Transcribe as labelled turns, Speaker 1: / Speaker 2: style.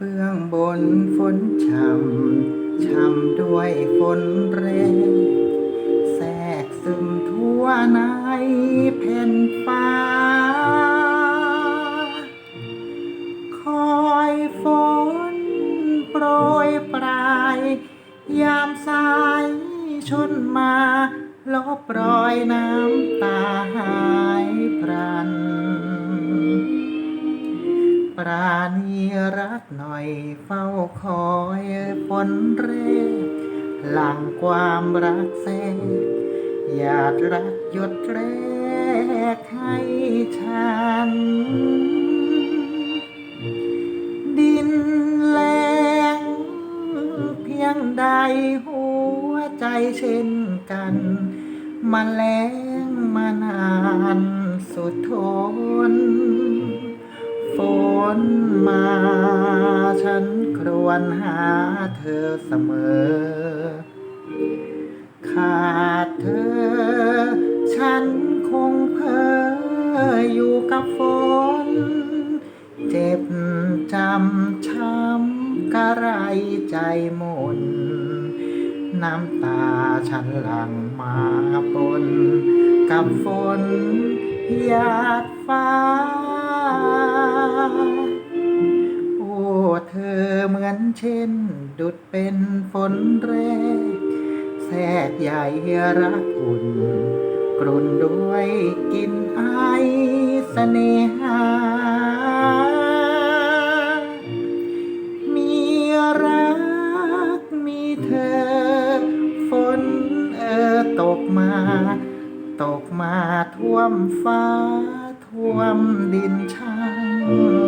Speaker 1: เบื้องบนฝนช่ำช่ำด้วยฝนเร่แทรกซึมทั่วในแผ่นฟ้า คอยฝนโปรยปลาย ยามสายชนมาลบรอยน้ำตาหายพรัน ราณีรักหน่อยเฝ้าคอยฝนเรกหลังความรักแทรกหยาดรักหยดแรกให้ฉัน ดินแรงเพียงใดหัวใจเช่นกันมาแล้ง มา ฉันครวญหาเธอเสมอ ขาดเธอ ฉันคงเพ้ออยู่กับฝน เจ็บจำช้ำกระไรใจหมน น้ำตาฉันหลั่งมาปน กับฝนหยาดฟ้า เธอเหมือนเช่น ดุดเป็นฝนแรก แทรกใหญ่รักอุ่น กลุ่นด้วยกินไอเสน่หา มีรักมีเธอ ฝนเออตกมา ตกมาท่วมฟ้า ท่วมดินช่าง